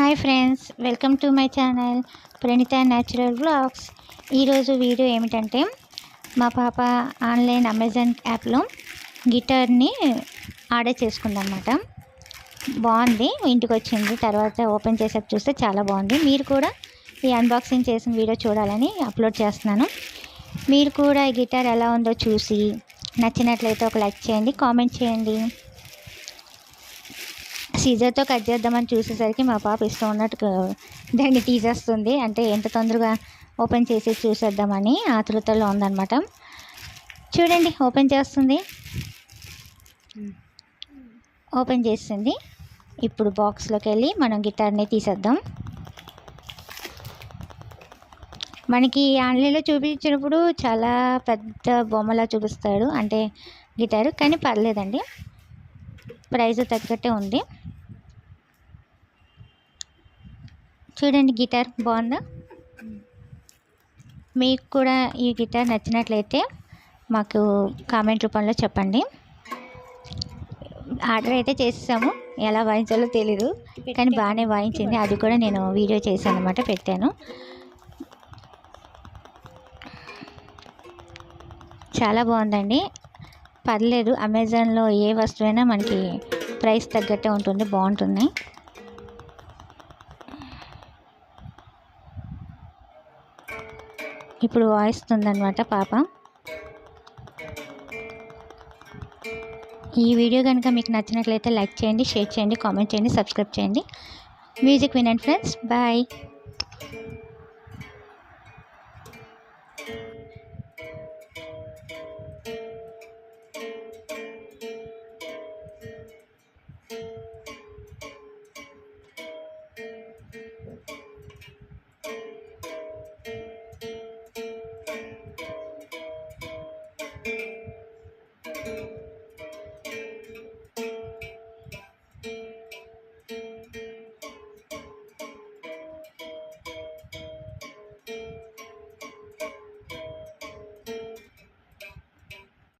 Hi friends welcome to my channel Pranitha natural blogs ఈరోజు video ఏమిటంటే మా పాప ఆన్లైన్ అమెజాన్ యాప్లో గిటార్ని ఆర్డర్ చేసుకుందనమాట బాగుంది ఇంటికి వచ్చింది తర్వాత ఓపెన్ చేసాక చూస్తే చాలా బాగుంది. మీరు కూడా ఈ అన్బాక్సింగ్ చేసిన వీడియో చూడాలని అప్లోడ్ చేస్తున్నాను. మీరు కూడా ఈ గిటార్ ఎలా ఉందో చూసి నచ్చినట్లయితే ఒక లైక్ చేయండి కామెంట్ చేయండి. సీజర్తో కట్ చేద్దామని చూసేసరికి మా పాప ఇష్టం ఉన్నట్టు దాన్ని తీసేస్తుంది అంటే ఎంత తొందరగా ఓపెన్ చేసి చూసేద్దామని ఆతృతలో ఉందన్నమాట. చూడండి ఓపెన్ చేస్తుంది. ఓపెన్ చేసింది ఇప్పుడు బాక్స్లోకి వెళ్ళి మనం గిటార్ని తీసేద్దాం. మనకి ఆన్లైన్లో చూపించినప్పుడు చాలా పెద్ద బొమ్మలా చూపిస్తాడు. అంటే గిటారు కానీ పర్లేదండి. ప్రైస్ తగ్గట్టే ఉంది. చూడండి గిటార్ బాగుందా? మీకు కూడా ఈ గిటార్ నచ్చినట్లయితే మాకు కామెంట్ రూపంలో చెప్పండి. ఆర్డర్ అయితే చేసేసాము. ఎలా వాయించాలో తెలీదు కానీ బాగానే వాయించింది. అది కూడా నేను వీడియో చేశాను అనమాట పెట్టాను. చాలా బాగుందండి. పర్లేదు అమెజాన్లో ఏ వస్తువైనా మనకి ప్రైస్ తగ్గట్టే ఉంటుంది బాగుంటుంది. ఇప్పుడు వాయిస్తుందనమాట పాప. ఈ వీడియో కనుక మీకు నచ్చినట్లయితే లైక్ చేయండి షేర్ చేయండి కామెంట్ చేయండి సబ్స్క్రైబ్ చేయండి. మ్యూజిక్ వినండి ఫ్రెండ్స్ బాయ్.